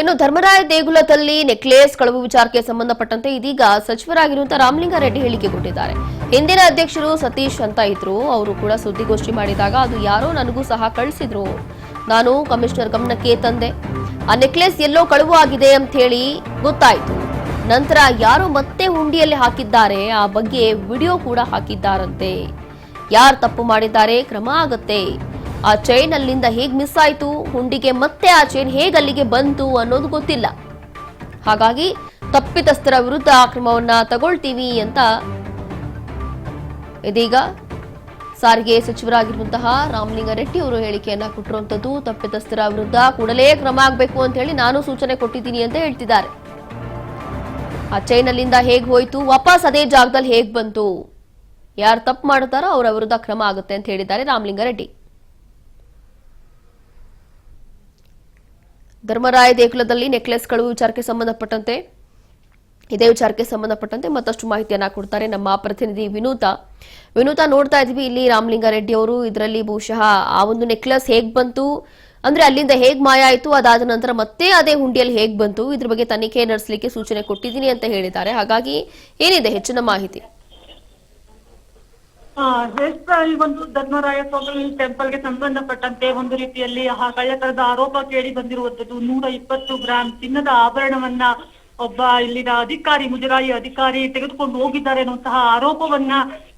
ಇನ್ನು ಧರ್ಮರಾಯ ದೇಗುಲದಲ್ಲಿ ನೆಕ್ಲೇಸ್ ಕಳವು ವಿಚಾರಕ್ಕೆ ಸಂಬಂಧಪಟ್ಟಂತೆ ಇದೀಗ ಸಚಿವರಾಗಿರುವಂತಹ ರಾಮಲಿಂಗಾರೆಡ್ಡಿ ಹೇಳಿಕೆ ಕೊಟ್ಟಿದ್ದಾರೆ. ಹಿಂದಿನ ಅಧ್ಯಕ್ಷರು ಸತೀಶ್ ಅಂತ ಇದ್ರು, ಅವರು ಕೂಡ ಸುದ್ದಿಗೋಷ್ಠಿ ಮಾಡಿದಾಗ ಅದು ಯಾರೋ ನನಗೂ ಸಹ ಕಳಿಸಿದ್ರು. ನಾನು ಕಮಿಷನರ್ ಗಮನಕ್ಕೆ ತಂದೆ. ಆ ನೆಕ್ಲೆಸ್ ಎಲ್ಲೋ ಕಳುವು ಆಗಿದೆ ಅಂತ ಹೇಳಿ ಗೊತ್ತಾಯ್ತು. ನಂತರ ಯಾರೋ ಮತ್ತೆ ಹುಂಡಿಯಲ್ಲಿ ಹಾಕಿದ್ದಾರೆ, ಆ ಬಗ್ಗೆ ವಿಡಿಯೋ ಕೂಡ ಹಾಕಿದ್ದಾರಂತೆ. ಯಾರು ತಪ್ಪು ಮಾಡಿದ್ದಾರೆ, ಕ್ರಮ ಆಗತ್ತೆ. ಆ ಚೈನ್ ಅಲ್ಲಿಂದ ಹೇಗ್ ಮಿಸ್ ಆಯ್ತು? ಹುಂಡಿಗೆ ಮತ್ತೆ ಆ ಚೈನ್ ಹೇಗೆ ಅಲ್ಲಿಗೆ ಬಂತು ಅನ್ನೋದು ಗೊತ್ತಿಲ್ಲ. ಹಾಗಾಗಿ ತಪ್ಪಿತಸ್ಥರ ವಿರುದ್ಧ ಕ್ರಮವನ್ನ ತಗೊಳ್ತೀವಿ ಅಂತ ಇದೀಗ ಸಾರಿಗೆ ಸಚಿವರಾಗಿರುವಂತಹ ರಾಮಲಿಂಗಾರೆಡ್ಡಿ ಅವರು ಹೇಳಿಕೆಯನ್ನ ಕೊಟ್ಟಿರುವಂತದ್ದು ತಪ್ಪಿತಸ್ಥರ ವಿರುದ್ಧ ಕೂಡಲೇ ಕ್ರಮ ಆಗಬೇಕು ಅಂತ ಹೇಳಿ ನಾನು ಸೂಚನೆ ಕೊಟ್ಟಿದ್ದೀನಿ ಅಂತ ಹೇಳ್ತಿದ್ದಾರೆ. ಆ ಚೈನ್ ಅಲ್ಲಿಂದ ಹೇಗೆ ಹೋಯ್ತು? ವಾಪಸ್ ಅದೇ ಜಾಗದಲ್ಲಿ ಹೇಗ್ ಬಂತು? ಯಾರು ತಪ್ಪು ಮಾಡುತ್ತಾರೋ ಅವರ ವಿರುದ್ಧ ಕ್ರಮ ಆಗುತ್ತೆ ಅಂತ ಹೇಳಿದ್ದಾರೆ ರಾಮಲಿಂಗಾರೆಡ್ಡಿ ಧರ್ಮರಾಯ ದೇಗುಲದಲ್ಲಿ ನೆಕ್ಲೆಸ್ಗಳು ವಿಚಾರಕ್ಕೆ ಸಂಬಂಧಪಟ್ಟಂತೆ, ಇದೇ ವಿಚಾರಕ್ಕೆ ಸಂಬಂಧಪಟ್ಟಂತೆ ಮತ್ತಷ್ಟು ಮಾಹಿತಿಯನ್ನ ಕೊಡ್ತಾರೆ ನಮ್ಮ ಪ್ರತಿನಿಧಿ ವಿನೂತ. ವಿನೂತ ನೋಡ್ತಾ ಇದ್ವಿ ಇಲ್ಲಿ ರಾಮಲಿಂಗಾರೆಡ್ಡಿ ಅವರು, ಇದರಲ್ಲಿ ಬಹುಶಃ ಆ ಒಂದು ನೆಕ್ಲೆಸ್ ಹೇಗ್ ಬಂತು? ಅಂದ್ರೆ ಅಲ್ಲಿಂದ ಹೇಗ್ ಮಾಯ ಆಯ್ತು? ಅದಾದ ನಂತರ ಮತ್ತೆ ಅದೇ ಹುಂಡಿಯಲ್ಲಿ ಹೇಗ್ ಬಂತು? ಇದ್ರ ಬಗ್ಗೆ ತನಿಖೆ ನಡೆಸಲಿಕ್ಕೆ ಸೂಚನೆ ಕೊಟ್ಟಿದ್ದೀನಿ ಅಂತ ಹೇಳಿದ್ದಾರೆ. ಹಾಗಾಗಿ ಏನಿದೆ ಹೆಚ್ಚಿನ ಮಾಹಿತಿ? ಈ ಒಂದು ಧರ್ಮರಾಯ ಸ್ವಾಮಿ ಟೆಂಪಲ್ಗೆ ಸಂಬಂಧಪಟ್ಟಂತೆ ಒಂದು ರೀತಿಯಲ್ಲಿ ಆ ಕಳ್ಳತನದ ಆರೋಪ ಕೇಳಿ ಬಂದಿರುವಂತದ್ದು ನೂರ ಇಪ್ಪತ್ತು ಗ್ರಾಂ ಚಿನ್ನದ ಆಭರಣವನ್ನ ಒಬ್ಬ ಇಲ್ಲಿನ ಅಧಿಕಾರಿ, ಮುಜರಾಯಿ ಅಧಿಕಾರಿ ತೆಗೆದುಕೊಂಡು ಹೋಗಿದ್ದಾರೆ ಅನ್ನುವಂತಹ ಆರೋಪವನ್ನ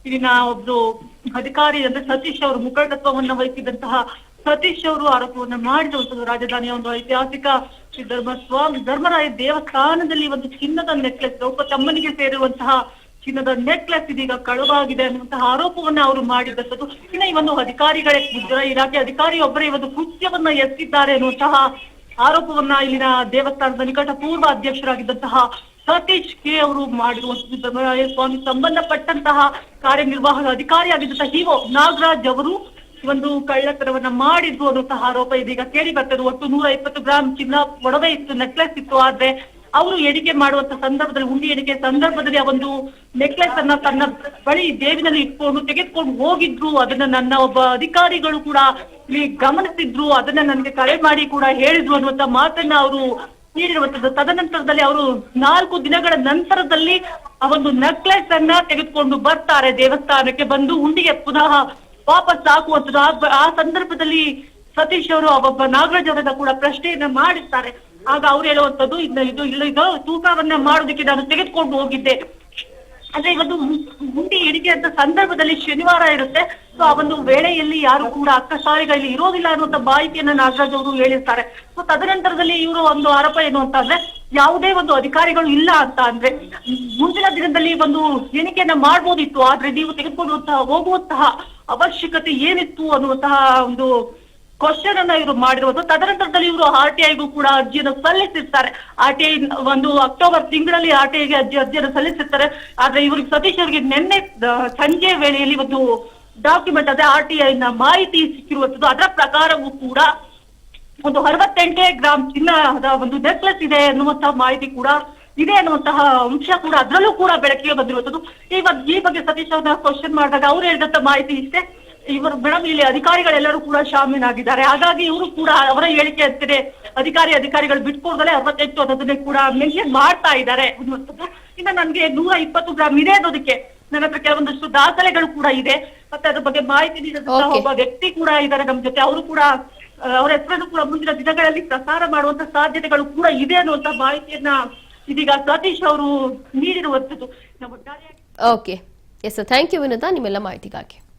ಇಲ್ಲಿನ ಒಬ್ರು ಅಧಿಕಾರಿ ಅಂದ್ರೆ ಸತೀಶ್ ಅವರು, ಮುಖಂಡತ್ವವನ್ನ ವಹಿಸಿದಂತಹ ಸತೀಶ್ ಅವರು ಆರೋಪವನ್ನ ಮಾಡಿರುವಂತದ್ದು ರಾಜಧಾನಿಯ ಒಂದು ಐತಿಹಾಸಿಕ ಶ್ರೀ ಧರ್ಮ ಸ್ವಾಮಿ, ಧರ್ಮರಾಯ ದೇವಸ್ಥಾನದಲ್ಲಿ ಒಂದು ಚಿನ್ನದ ನೆಕ್ಲೆಸ್ ಒಬ್ಬ ತಮ್ಮನಿಗೆ ಸೇರಿರುವಂತಹ ಚಿನ್ನದ ನೆಕ್ಲೆಸ್ ಇದೀಗ ಕಳುವಾಗಿದೆ ಅನ್ನುವಂತಹ ಆರೋಪವನ್ನ ಅವರು ಮಾಡಿದಂಥದ್ದು ಇನ್ನು ಇವನು ಅಧಿಕಾರಿಗಳೇ ಮುಜರಾಯಿ ಇಲಾಖೆ ಅಧಿಕಾರಿ ಒಬ್ಬರೇ ಈ ಒಂದು ಕೃತ್ಯವನ್ನ ಎತ್ತಿದ್ದಾರೆ ಅನ್ನುವಂತಹ ಆರೋಪವನ್ನ ಇಲ್ಲಿನ ದೇವಸ್ಥಾನದ ನಿಕಟ ಪೂರ್ವ ಅಧ್ಯಕ್ಷರಾಗಿದ್ದಂತಹ ಸತೀಶ್ ಕೆ ಅವರು ಮಾಡಿರುವಂತಹ ಸ್ವಾಮಿ, ಸಂಬಂಧಪಟ್ಟಂತಹ ಕಾರ್ಯನಿರ್ವಾಹಕ ಅಧಿಕಾರಿಯಾಗಿದ್ದಂತಹ ಹಿಒ ನಾಗರಾಜ್ ಅವರು ಒಂದು ಕಳ್ಳತನವನ್ನ ಮಾಡಿದ್ರು ಅನ್ನುವಂತಹ ಆರೋಪ ಇದೀಗ ಕೇಳಿ ಬರ್ತದೆ. ಒಟ್ಟು ನೂರ ಇಪ್ಪತ್ತು ಗ್ರಾಂ ಚಿನ್ನ, ಒಡವೆ ಇತ್ತು ನೆಕ್ಲೆಸ್ ಇತ್ತು. ಆದ್ರೆ ಅವರು ಎಣಿಕೆ ಮಾಡುವಂತ ಸಂದರ್ಭದಲ್ಲಿ ಹುಂಡಿ ಎಣಿಕೆ ಸಂದರ್ಭದಲ್ಲಿ ಆ ಒಂದು ನೆಕ್ಲೆಸ್ ಅನ್ನ ತನ್ನ ಬಳಿ ದೇವಿನಲ್ಲಿ ಇಟ್ಕೊಂಡು ತೆಗೆದುಕೊಂಡು ಹೋಗಿದ್ರು. ಅದನ್ನ ನನ್ನ ಒಬ್ಬ ಅಧಿಕಾರಿಗಳು ಕೂಡ ಇಲ್ಲಿ ಗಮನಿಸಿದ್ರು. ಅದನ್ನ ನನಗೆ ಕರೆ ಮಾಡಿ ಕೂಡ ಹೇಳಿದ್ರು ಅನ್ನುವಂತ ಮಾತನ್ನ ಅವರು ನೀಡಿರುವಂತದ್ದು. ತದನಂತರದಲ್ಲಿ ಅವರು ನಾಲ್ಕು ದಿನಗಳ ನಂತರದಲ್ಲಿ ಆ ಒಂದು ನೆಕ್ಲೆಸ್ ಅನ್ನ ತೆಗೆದುಕೊಂಡು ಬರ್ತಾರೆ ದೇವಸ್ಥಾನಕ್ಕೆ ಬಂದು ಹುಂಡಿಗೆ ಪುನಃ ವಾಪಸ್ ಹಾಕುವಂಥದ್ದು ಆ- ಆ ಸಂದರ್ಭದಲ್ಲಿ ಸತೀಶ್ ಅವರು ಒಬ್ಬ ನಾಗರಾಜ್ ಅವರನ್ನ ಕೂಡ ಪ್ರಶ್ನೆಯನ್ನ ಮಾಡಿರ್ತಾರೆ. ಆಗ ಅವ್ರು ಹೇಳುವಂತದ್ದು ಇದ್ನ ಇದು, ಇಲ್ಲ ಇದು ತೂಕವನ್ನ ಮಾಡೋದಕ್ಕೆ ನಾನು ತೆಗೆದುಕೊಂಡು ಹೋಗಿದ್ದೆ. ಅಂದ್ರೆ ಇವತ್ತು ಹುಂಡಿ ಎಣಿಕೆ ಅಂತ ಸಂದರ್ಭದಲ್ಲಿ ಶನಿವಾರ ಇರುತ್ತೆ. ಸೊ ಆ ಒಂದು ವೇಳೆಯಲ್ಲಿ ಯಾರು ಕೂಡ ಅಕ್ಕಸಾರಿಗಳಲ್ಲಿ ಇರೋದಿಲ್ಲ ಅನ್ನುವಂತ ಮಾಹಿತಿಯನ್ನ ನಾಗರಾಜ್ ಅವರು ಹೇಳಿರ್ತಾರೆ. ಸೊ ತದನಂತರದಲ್ಲಿ ಇವರು ಒಂದು ಆರೋಪ ಏನು ಅಂತ ಅಂದ್ರೆ, ಯಾವುದೇ ಒಂದು ಅಧಿಕಾರಿಗಳು ಇಲ್ಲ ಅಂತ ಅಂದ್ರೆ, ಮುಂದಿನ ದಿನದಲ್ಲಿ ಒಂದು ಎಣಿಕೆಯನ್ನ ಮಾಡ್ಬೋದಿತ್ತು. ಆದ್ರೆ ನೀವು ತೆಗೆದುಕೊಳ್ಳುವಂತಹ, ಹೋಗುವಂತಹ ಅವಶ್ಯಕತೆ ಏನಿತ್ತು ಅನ್ನುವಂತಹ ಒಂದು ಕ್ವಶನ್ ಅನ್ನ ಇವರು ಮಾಡಿರುವುದು ತದನಂತರದಲ್ಲಿ ಇವರು ಆರ್ ಟಿ ಐಗೂ ಕೂಡ ಅರ್ಜಿಯನ್ನು ಸಲ್ಲಿಸಿರ್ತಾರೆ. ಆರ್ ಟಿ ಐ ಒಂದು ಅಕ್ಟೋಬರ್ ತಿಂಗಳಲ್ಲಿ ಆರ್ ಟಿ ಐಗೆ ಅರ್ಜಿ, ಅರ್ಜಿಯನ್ನು ಸಲ್ಲಿಸಿರ್ತಾರೆ. ಆದ್ರೆ ಇವ್ರಿಗೆ ಸತೀಶ್ ಅವರಿಗೆ ನಿನ್ನೆ ಸಂಜೆ ವೇಳೆಯಲ್ಲಿ ಒಂದು ಡಾಕ್ಯುಮೆಂಟ್ ಅದೇ ಆರ್ ಟಿ ಐ ನ ಮಾಹಿತಿ ಸಿಕ್ಕಿರುವಂತದ್ದು. ಅದರ ಪ್ರಕಾರವೂ ಕೂಡ ಒಂದು ಅರವತ್ತೆಂಟೇ ಗ್ರಾಮ್ ಚಿನ್ನದ ಒಂದು ನೆಕ್ಲೆಸ್ ಇದೆ ಅನ್ನುವಂತಹ ಮಾಹಿತಿ ಕೂಡ ಇದೆ ಅನ್ನುವಂತಹ ಅಂಶ ಕೂಡ ಅದರಲ್ಲೂ ಕೂಡ ಬೆಳಕಿಗೆ ಬಂದಿರುವಂತದ್ದು. ಈ ಬಗ್ಗೆ ಸತೀಶ್ ಅವ್ರನ್ನ ಕ್ವಶನ್ ಮಾಡಿದಾಗ ಅವ್ರು ಹೇಳಿದಂತ ಮಾಹಿತಿ ಇಷ್ಟೇ. ಇವರು ಮೇಡಮ್ ಇಲ್ಲಿ ಅಧಿಕಾರಿಗಳೆಲ್ಲರೂ ಕೂಡ ಶಾಮೀನಾಗಿದ್ದಾರೆ. ಹಾಗಾಗಿ ಇವರು ಕೂಡ ಅವರ ಹೇಳಿಕೆ ಅಂತಿದೆ. ಅಧಿಕಾರಿ ಅಧಿಕಾರಿಗಳು ಬಿಟ್ಕೊಡ್ದಲೆ ಅರವತ್ತೆಂಟು ಅನ್ನೋದನ್ನೇ ಕೂಡ ಮೆನ್ಷನ್ ಮಾಡ್ತಾ ಇದ್ದಾರೆ. ಅನ್ನುವಂಥದ್ದು ಇನ್ನು ನನ್ಗೆ ನೂರ ಇಪ್ಪತ್ತು ಗ್ರಾಮ್ ಇದೆ ಅನ್ನೋದಕ್ಕೆ ನನ್ನ ಹತ್ರ ಕೆಲವೊಂದಷ್ಟು ದಾಖಲೆಗಳು ಕೂಡ ಇದೆ. ಮತ್ತೆ ಅದ್ರ ಬಗ್ಗೆ ಮಾಹಿತಿ ನೀಡಿದಂತಹ ಒಬ್ಬ ವ್ಯಕ್ತಿ ಕೂಡ ಇದ್ದಾರೆ ನಮ್ ಜೊತೆ. ಅವರು ಕೂಡ ಅವರ ಹೆಸರನ್ನು ಕೂಡ ಮುಂದಿನ ದಿನಗಳಲ್ಲಿ ಪ್ರಸಾರ ಮಾಡುವಂತ ಸಾಧ್ಯತೆಗಳು ಕೂಡ ಇದೆ ಅನ್ನುವಂತ ಮಾಹಿತಿಯನ್ನ ಇದೀಗ ಸತೀಶ್ ಅವರು ನೀಡಿರುವಂತದ್ದು. ನಮ್ಮ okay yes thank you Vinoda. ನಿಮ್ಮೆಲ್ಲ ಮಾಹಿತಿಗಾಗಿ.